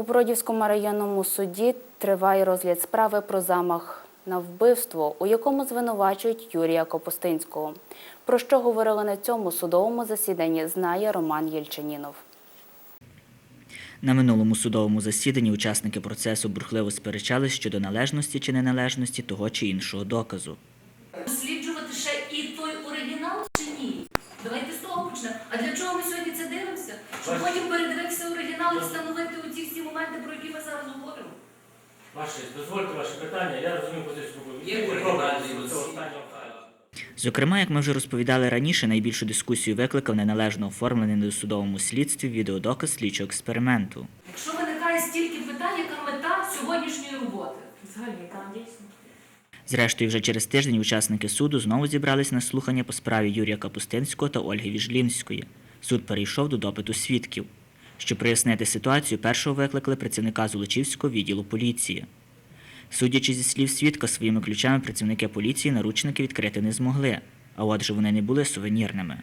У Бродівському районному суді триває розгляд справи про замах на вбивство, у якому звинувачують Юрія Копустинського. Про що говорили на цьому судовому засіданні, знає Роман Єльчанінов. На минулому судовому засіданні учасники процесу бурхливо сперечались щодо належності чи неналежності того чи іншого доказу. досліджувати ще і той оригінал чи ні? Давайте з того почнемо. А для чого ми сьогодні це дивимося? Щоб потім передивитися оригінал і встановити моменти, про які ми зараз говоримо. Ваше, дозвольте ваше питання, я розумію позицію Є. Зокрема, як ми вже розповідали раніше, найбільшу дискусію викликав неналежно оформлений на досудовому слідстві відеодоказ слідчого експерименту. Якщо виникає стільки питань, яка мета сьогоднішньої роботи? Взагалі, там дійсно. Зрештою, вже через тиждень учасники суду знову зібрались на слухання по справі Юрія Капустинського та Ольги Віжлінської. Суд перейшов до допиту свідків. Щоб прояснити ситуацію, першого викликали працівника Золочівського відділу поліції. Судячи зі слів свідка, своїми ключами працівники поліції наручники відкрити не змогли, а отже вони не були сувенірними.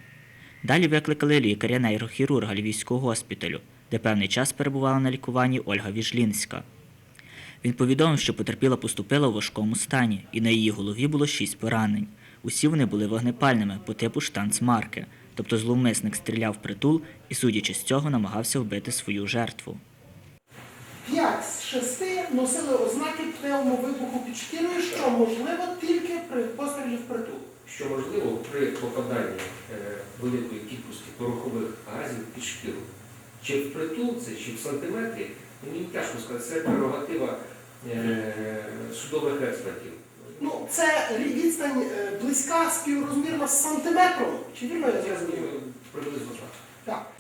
Далі викликали лікаря-нейрохірурга Львівського госпіталю, де певний час перебувала на лікуванні Ольга Віжлінська. Він повідомив, що потерпіла поступила у важкому стані, і на її голові було шість поранень. Усі вони були вогнепальними по типу штанцмарки, тобто зловмисник стріляв в притул і, судячи з цього, намагався вбити свою жертву. П'ять з шести носили ознаки пневмовибуху під шкірою, що можливо тільки при пострілі в притул. що можливо при попаданні е, великої кількості порохових газів під шкіру. Чи в притул це, чи в сантиметрі, мені тяжко сказати, це прерогатива е, судових експертів. Ну, це відстань е, близька співрозмірна з сантиметром. Чи вірно я зрозумів? Приблизно так. Так.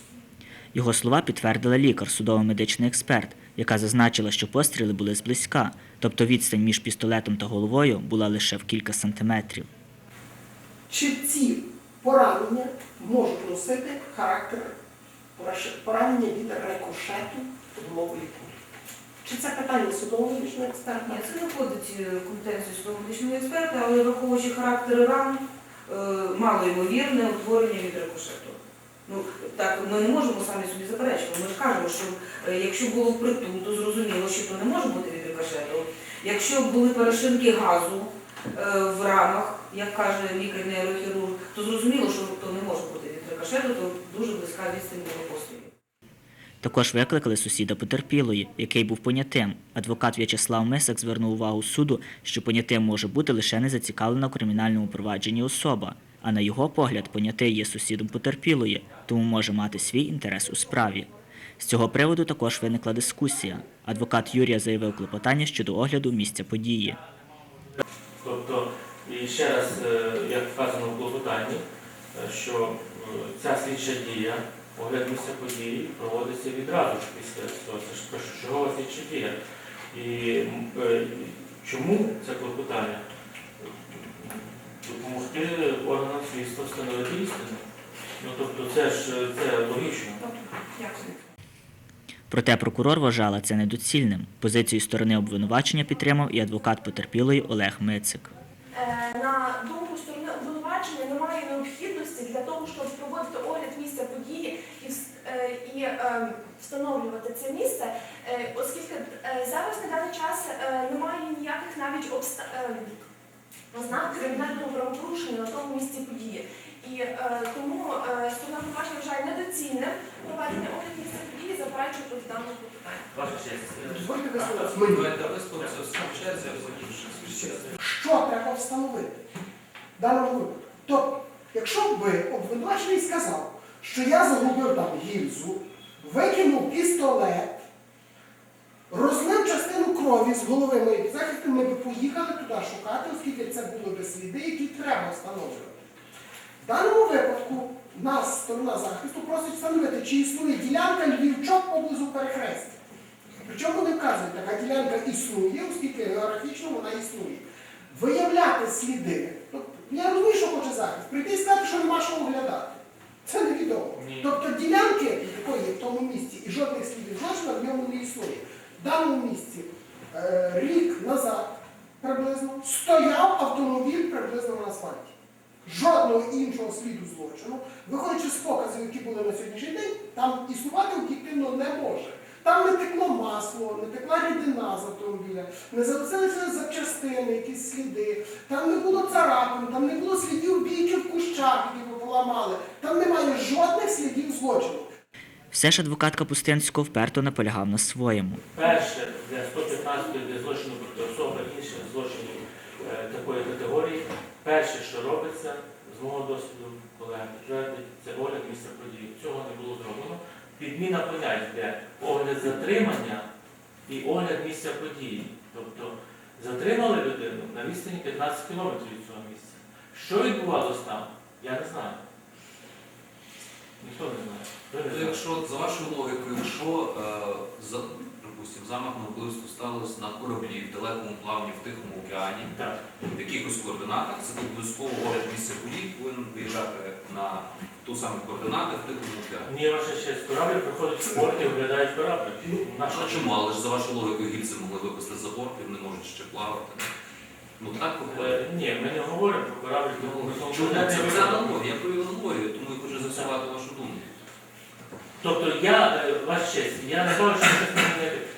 Його слова підтвердила лікар, судово-медичний експерт, яка зазначила, що постріли були зблизька, тобто відстань між пістолетом та головою була лише в кілька сантиметрів. Чи ці поранення можуть носити характер поранення від рикошету гумової кулі? Чи це питання судового медичного експерта? Ні, це не входить е, в компетенцію судово-медичного експерта, але враховуючи характери ран, е, мало ймовірне утворення від рикошету. Ну, так, ми не можемо самі собі заперечувати. Ми ж кажемо, що е, якщо було впритул, то зрозуміло, що то не може бути від рикошету. Якщо були перешинки газу в ранах, як каже лікар-нейрохірург, то зрозуміло, що то не може бути від рикошету, то дуже близька відстань до пострілів. Також викликали сусіда потерпілої, який був понятим. Адвокат В'ячеслав Мисак звернув увагу суду, що понятим може бути лише незацікавлена у кримінальному провадженні особа. А на його погляд, понятий є сусідом потерпілої, тому може мати свій інтерес у справі. З цього приводу також виникла дискусія. Адвокат Юрія заявив клопотання щодо огляду місця події. Тобто, і ще раз, е, як вказано в клопотанні, е, що е, ця слідча дія, огляд місця події, проводиться відразу ж після цього. Це ж першочергова слідча. І е, чому це клопотання? Допомогти органам слідства встановити істину. Ну, тобто це ж це логічно. Проте прокурор вважала це недоцільним. Позицію сторони обвинувачення підтримав і адвокат потерпілої Олег Мицик. Е, На думку сторони обвинувачення немає необхідності для того, щоб проводити огляд місця події і, е, і е, встановлювати це місце, е, оскільки е, зараз на даний час е, немає ніяких навіть обста... е, ознак кримінального правопорушення на тому місці події. І е, тому е, сторона обвинувачення вважає недоцільним проведення огляд місця події, заперечує проти даного питання. Ваша честь. е, Дозвольте висловитися мені. Давайте Що треба встановити в даному випадку? Тобто, якщо би обвинувачений сказав, що я загубив там гільзу, викинув пістолет, розлив частину крові з голови моєї підзахисту, ми б поїхали туди шукати, оскільки це були би сліди, які треба встановлювати. В даному випадку нас, сторона захисту, просить встановити, чи існує ділянка львівчок поблизу перехрестя. Причому не вказують, така ділянка існує, оскільки географічно вона існує. Виявляти сліди. Тобто, я розумію, що хоче захист. Прийти і сказати, що нема що оглядати. Це невідомо. Ні. Тобто ділянки, якої в тому місці, і жодних слідів злочину в ньому не існує. В даному місці е, рік назад приблизно стояв автомобіль приблизно на асфальті. Жодного іншого сліду злочину, виходячи з показів, які були на сьогоднішній день, там існувати об'єктивно не може. Там не текло масло, не текла рідина з автомобіля, не залишилися запчастини, якісь сліди, там не було царапин, там не було слідів бійки в кущах, які ви поламали. Там немає жодних слідів злочину. Все ж адвокат Капустинського вперто наполягав на своєму. Перше, для 115 для злочину проти особи, інших злочинів е, такої категорії, перше, що робиться, з мого досвіду колеги підтвердить, це огляд місця події. Цього не було зроблено. Підміна понять, де огляд затримання і огляд місця події. Тобто затримали людину на відстані 15 кілометрів від цього місця. Що відбувалося там, я не знаю. Ніхто не знає. То якщо за вашою логікою, якщо е, за припустимо, замах на вбивство сталося на кораблі в далекому плавні в Тихому океані, Так. в якихось координатах, це обов'язково огляд місця подій повинен виїжджати на ту саму координати в Тихому океані. Ні, ваша честь, корабль приходить в порт і оглядають корабль. Наш А чому? Але ж за вашою логікою гільці могли випустити за борт і вони можуть ще плавати. Ну так. Е, Ні, ми не говоримо про корабль, тому ми Чому? Це, це аналогія, я провів аналогію, тому я хочу з'ясувати вашу думку. Тобто я, е, честь, я не кажу, що.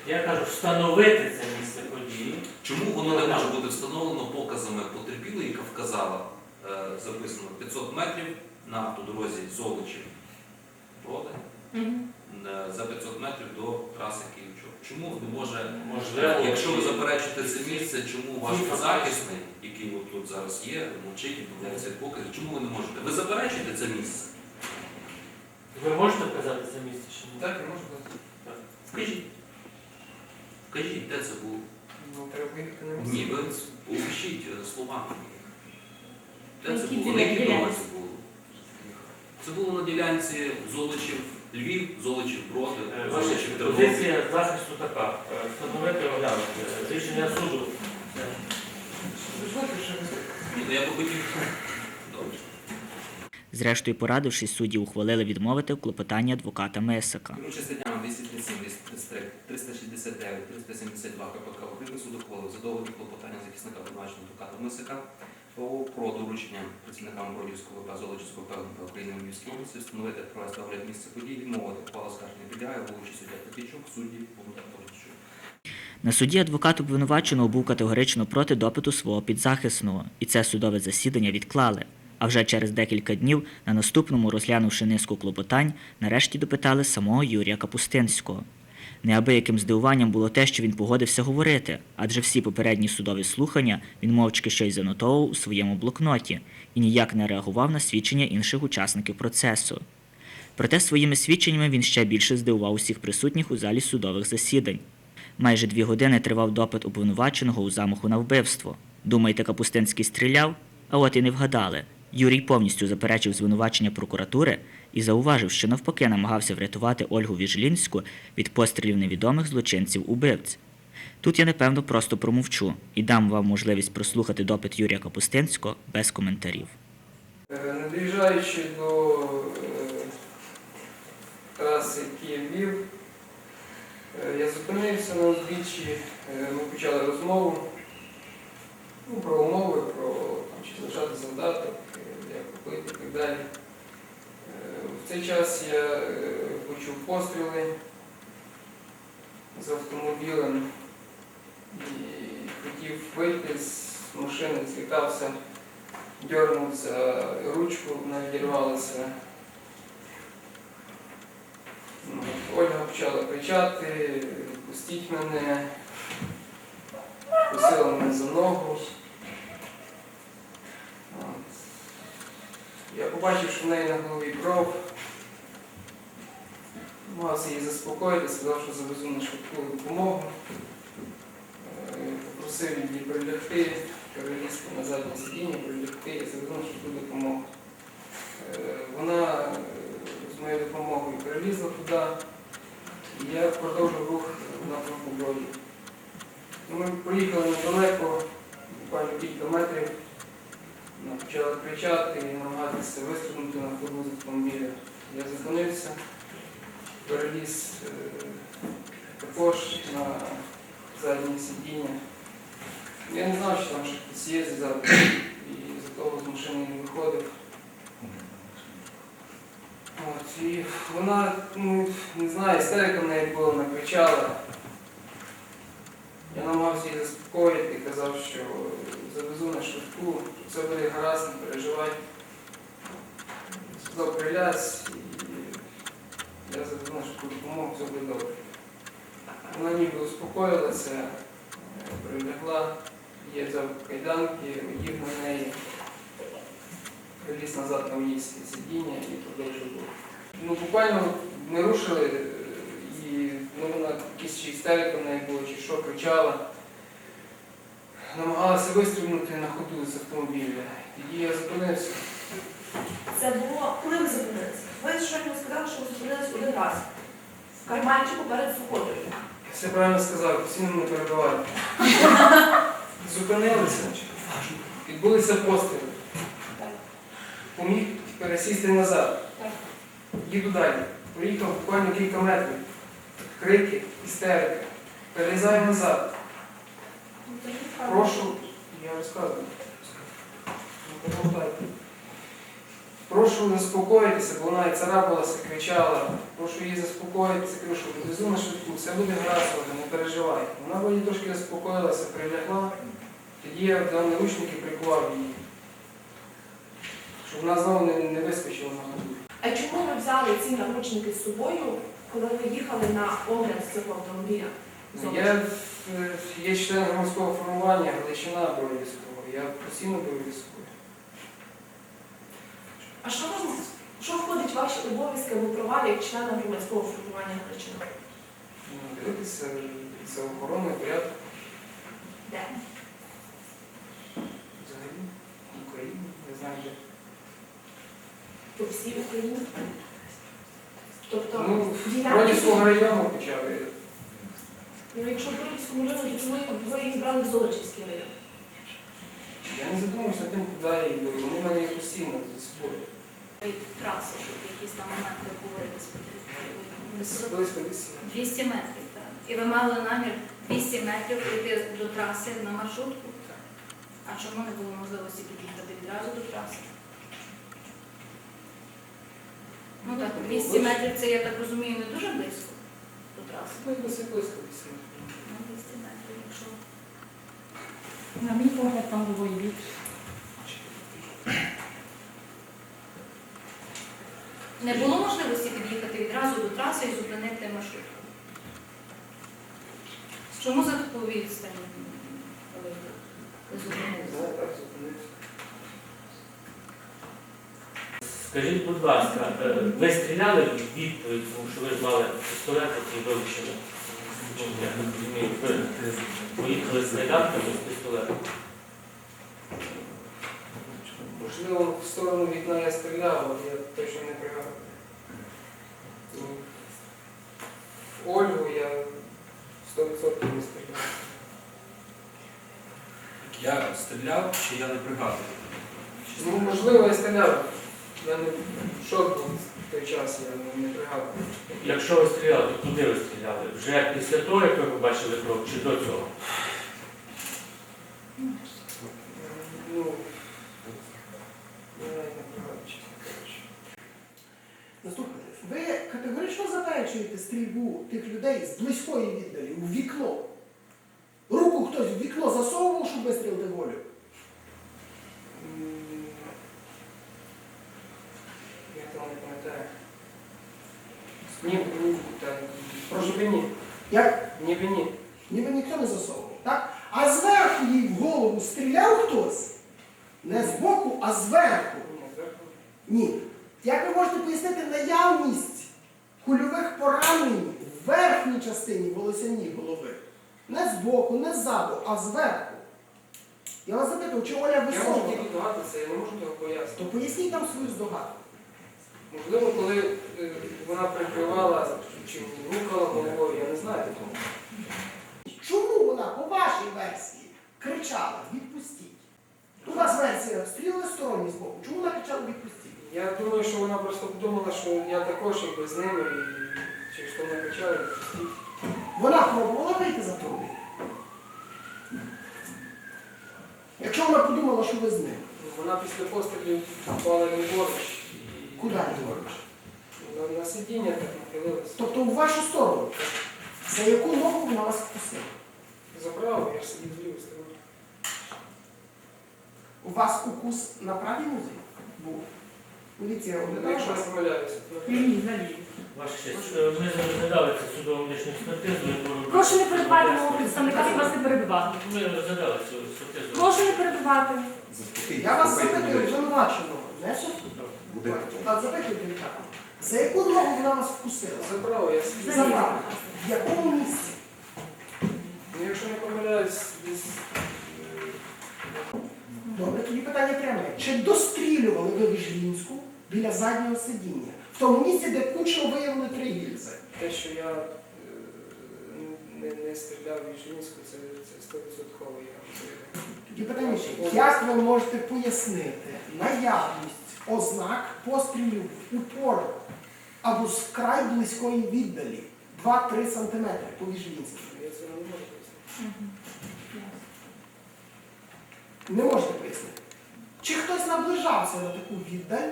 Я кажу, встановити це місце події. Чому воно не може бути встановлено показами потерпілої, яка вказала, е, записано 500 метрів на автодорозі Золочів Броди, е, за 500 метрів до траси Київчук. Чому не може, Можливо, якщо ви заперечуєте це місце, чому ваш Ті захисний, який от тут зараз є, мовчить, відмовляється від показів, чому ви не можете? Ви заперечуєте це місце? Ви можете вказати це місце чи ні? Так, і можна. Скажіть. Скажіть, де це було? Ну, треба виїхати на місце. Ні, ви опишіть е, словами. Де це Які було? На якій ділянці? дорозі було? Це було на ділянці Золочів Львів, Золочів Броди, Е, Ваша Золочів Тернопіль. позиція захисту така. е, Встановити оглянути. Е, Рішення суду. Це Ви знаєте, що ви Ні, ну я би хотів. Добре. Зрештою, порадившись, судді ухвалили відмовити в клопотанні адвоката Месака. Керуючи статтями 237, 233, 369, 372 КПК України суд ухвалив задоволені клопотання захисника обвинуваченого адвоката Мисика про доручення працівникам Бродівського ВП Золочівського ПГНП України в Львівській області встановити провести огляд місця подій, відмовити ухвалу скарження підлягає, головуючий суддя Петійчук, судді Богдан Поліщук. На суді адвокат обвинуваченого був категорично проти допиту свого підзахисного, і це судове засідання відклали. А вже через декілька днів, на наступному, розглянувши низку клопотань, нарешті допитали самого Юрія Капустинського. Неабияким здивуванням було те, що він погодився говорити, адже всі попередні судові слухання він мовчки щось занотовував у своєму блокноті і ніяк не реагував на свідчення інших учасників процесу. Проте своїми свідченнями він ще більше здивував усіх присутніх у залі судових засідань. Майже дві години тривав допит обвинуваченого у замаху на вбивство. Думаєте, Капустинський стріляв? А от і не вгадали. Юрій повністю заперечив звинувачення прокуратури і зауважив, що навпаки намагався врятувати Ольгу Віжлінську від пострілів невідомих злочинців-убивць. Тут я напевно просто промовчу і дам вам можливість прослухати допит Юрія Капустинського без коментарів. Е, Не доїжджаючи до е, траси Київ-Львів, е, я зупинився на узбіччі, ми почали розмову ну, про умови, про там, чи залишати завдаток, як купити і так далі. Е, В цей час я е, почув постріли з автомобілем і хотів вийти з машини, злітався дернув за ручку, вона відірвалася. Ну, Ольга почала кричати, відпустіть мене, кусила мене за ногу. От. Я побачив, що в неї на голові кров. Намагався її заспокоїти, сказав, що завезу на швидку допомогу. Е, Попросив її прилягти, перелізти на заднє сидіння, прилягти і завернув швидку допомогу. Е, Вона е, з моєю допомогою перелізла туди, і я продовжив рух напрямку броді. Ми проїхали недалеко, буквально кілька метрів. Вона почала кричати і намагатися вистрибнути на ходу з автомобіля. Я зупинився, переліз е, також на заднє сидіння. Я не знав, що там ще хтось є ззаду, і за того з машини не виходив. От. і вона, ну, не знаю, істерика в неї була, накричала. Я намагався її заспокоїти, казав, що завезу на швидку, все буде гаразд, не переживай. Сказав, прилясь, і я завезу на швидку допомогу, все буде добре. Вона ніби успокоїлася, прилягла, я взяв кайданки, одів на неї, приліз назад на місці сидіння і продовжив. Ну, буквально ми рушили, е, і ну, вона якісь чи істерика в неї була, чи що, кричала. Намагалася вистрибнути на ходу з автомобіля. Тоді я зупинився. Це було, коли ви зупинилися? Ви щойно сказали, що ви зупинились один раз. В карманчику перед суходою. Все правильно сказав, постійно мене перебивають. Зупинилися, відбулися постріли. Поміг пересісти назад. Так. Їду далі. Проїхав буквально кілька метрів. Крики, істерика. Перелізаю назад. Прошу, я розказую. Не. Прошу заспокоїтися, бо вона і царапалася, кричала. Прошу її заспокоїтися, що довезу на швидку, все буде гаразд, не переживай. Вона мені трошки заспокоїлася, прилягла. Тоді я взяв наручники і прикував її. Щоб вона знову не, не вискочила на ходу. А чому ви взяли ці наручники з собою, коли ви їхали на огляд з цього автомобіля? Я е, є член громадського формування Галичина бою військового. Я постійно бою військовий. А що вам що входить в ваші обов'язки або права як члена громадського формування Галичина? Ну, Дивитися за охороною порядку Де? взагалі в Україні. Не знаю, де. По всій Україні? Тобто, Ну, ділянки- вроді свого району почали. Ну, якщо Бродівському районі, то чому ви їх брали в Золочівський район? Я не задумався тим, куди я беру. Вони в мене є постійно за собою. Траси, щоб якісь там моменти території. Близько десь. 200 метрів, так. І ви мали намір 200 метрів прийти до траси на маршрутку? А чому не було можливості під'їхати відразу до траси? Ну так, 200 метрів це, я так розумію, не дуже близько На мій погляд, там було і більше. Не було можливості під'їхати відразу до траси і зупинити маршрутку? Чому за таку відстань? Ну, зупинився. Скажіть, будь ласка, е, ви стріляли в відповідь, тому що ви ж мали пістолет, який вивчили? Я так розумію, ви поїхали з кайданками з пістолетом. Можливо, в сторону вікна я стріляв, але я точно не пригадую. Ну, В Ольгу я 100% не стріляв. Я стріляв, чи я не пригадую? Ну, можливо, я стріляв. Я не шок був в той час, я не пригадую. Якщо ви стріляли, то куди ви стріляли? Вже після того, як ви побачили кров, чи до цього? Ну, я навіть не пригадую, чесно кажучи. Наступне. Ви категорично заперечуєте стрільбу тих людей з близької віддалі у вікно. Руку хтось в вікно засовував, щоб вистрілити волю. М, Я не пам'ятаю. Ні, ні, так. Прошу ні. Як Ніби ні. ніби ніхто не засовував. Так? А зверху їй в голову стріляв хтось. Не збоку, а зверху. Ні, зверху. Ні. Як ви можете пояснити наявність кульових поранень в верхній частині волосяній голови? Не збоку, не ззаду, а зверху. Я вас запитую, чи Оля Я можу догадатися, я не можу того пояснити. То поясніть нам свою здогадку. Можливо, коли е, вона прикривала чи рухала головою, я не знаю такого. Чому вона, по вашій версії, кричала відпустіть? У вас версія стріли сторонні з боку. Чому вона кричала відпустіть? Я думаю, що вона просто подумала, що я також якби з ними і через то не кричала. «Відпустіть». Вона пробувала вийти за автомобіль? Якщо вона подумала, що ви з ним, Вона після пострілів впала ліворуч і куди ліворуч? на на сидіння так нахилилася. Тобто у вашу сторону. За яку ногу вона вас вкусила? Забрав, я ж сидів з лівої сторони. У вас укус на правій нозі був? Поліція Ну, Якщо не вас? помиляюся, то Ні, ні, наліво. Ваша честь, е, ми розглядали це судову медичну експертизу. яку Прошу не перебивати мого представника, щоб вас не перебивати. Ми розглядали цю експертизу. Прошу не перебивати. Я вас запитую обвинуваченого, не суд. А запитую делікатно. За яку ногу вона вас вкусила? забрав, я сидів. Забрав. В якому місці? Ну, якщо не помиляюсь, десь е, Добре, тоді питання пряме. Чи дострілювали ви Віжлінську біля заднього сидіння? В тому місці, де кучно виявили три гільзи? те, що я е, не, не стріляв в Віжнінську, це, це 100% я вам. Тоді питання ще. Як ви можете пояснити наявність ознак пострілів в упор або з вкрай близької віддалі 2-3 см по це не можете пояснити. Чи хтось наближався на таку віддаль,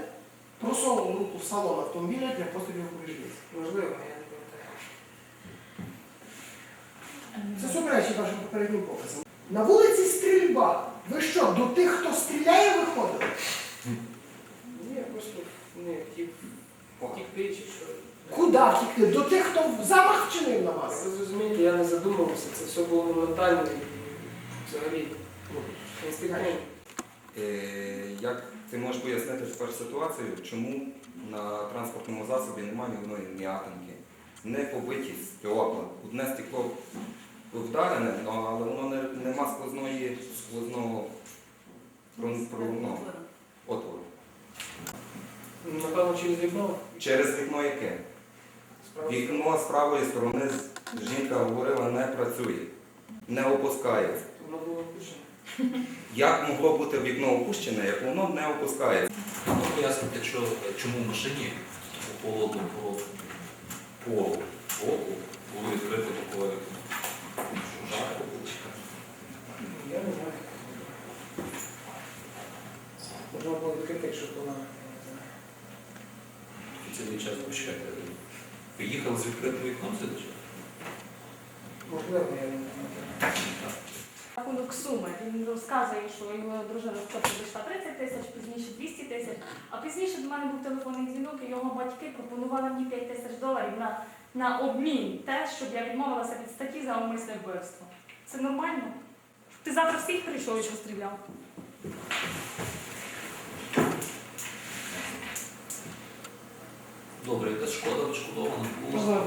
просовував руку в салон автомобіля для пострілів по Віжлінській? Можливо, я не пам'ятаю. Це суперечить вашим попереднім показам. На вулиці стрільба. Ви що, до тих, хто стріляє, виходили? Ні, я просто не втікти чи що. Куди втікти? До тих, хто замах вчинив на вас? Ви зрозумієте, я не задумувався, це все було моментально і взагалі ну, інстинктивно. Е, Як ти можеш пояснити тепер ситуацію, чому на транспортному засобі немає ні одної м'ятинки, не побиті стекла, одне стекло вдарене, але воно не, нема сквозної сквозного ну, отвору. Напевно, через вікно. Через вікно яке? Вікно з правої сторони жінка говорила не працює, не опускається. Воно було опущено. Як могло бути вікно опущене, як воно не опускається? Ну, пояснити, що, чому в машині у холодну пору пору року було відкрито такое що жарко було. Я не знаю. Можна було відкрити, якщо б вона. я не знаю. Цілий час почекайте. Ви їхали з відкритим вікном час? Можливо, я не пам'ятаю. Рахунок суми. Він розказує, що його дружина спочатку прийшла 30 тисяч, пізніше 200 тисяч. А пізніше до мене був телефонний дзвінок, і його батьки пропонували мені 5 тисяч доларів на, на обмін те, щоб я відмовилася від статті за умисне вбивство. Це нормально? Ти завтра всіх прийшов і постріляв. Добре, якась шкода відшкодована була.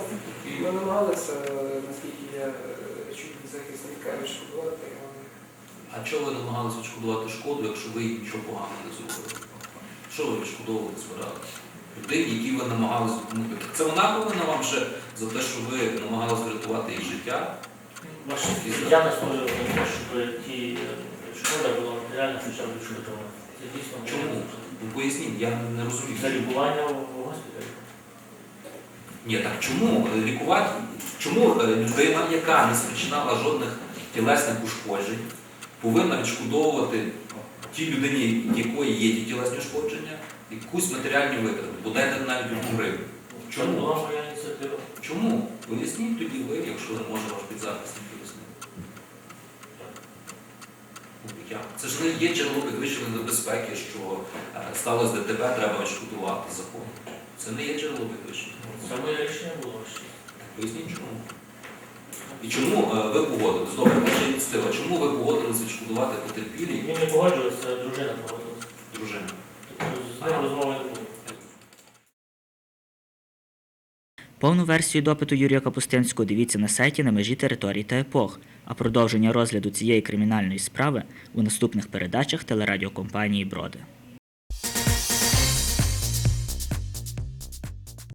Ми намагалися, е, наскільки я е, чув захисника, відшкодувати, А чого ви намагалися відшкодувати шкоду, якщо ви їй нічого поганого не зробили? Що ви відшкодовувати збиралися? Людині, якій ви намагалися допомогти. Це вона повинна вам ще за те, що ви намагалися врятувати її життя. Я настоюю на те, щоб ті е, шкода була матеріально хоча б відшкодована. Чому? Ну, поясніть, я не розумію. За лікування в госпіталі. Ні, так чому е, лікувати? Чому е, людина, яка не спричинала жодних тілесних ушкоджень, повинна відшкодовувати тій людині, якої є ті тілесні ушкодження, якусь матеріальні витрати, бодай навіть одну гривню? Ініціатива. Чому? Поясніть тоді ви, якщо не може ваш підзахисник пояснити. Це ж не є джерело підвищеної небезпеки, що е, сталося ДТП, треба відшкодувати закон. Це не є джерело підвищення. Це моє рішення було ще. Поясніть чому. І чому е, ви погодились? Добре, ваша ініціатива. Чому ви погодились відшкодувати потерпілій Він не погоджувався, дружина погодилася. дружину? Тобто з ним розмови не було. Повну версію допиту Юрія Капустинського дивіться на сайті на межі територій та епох, а продовження розгляду цієї кримінальної справи у наступних передачах телерадіокомпанії Броди.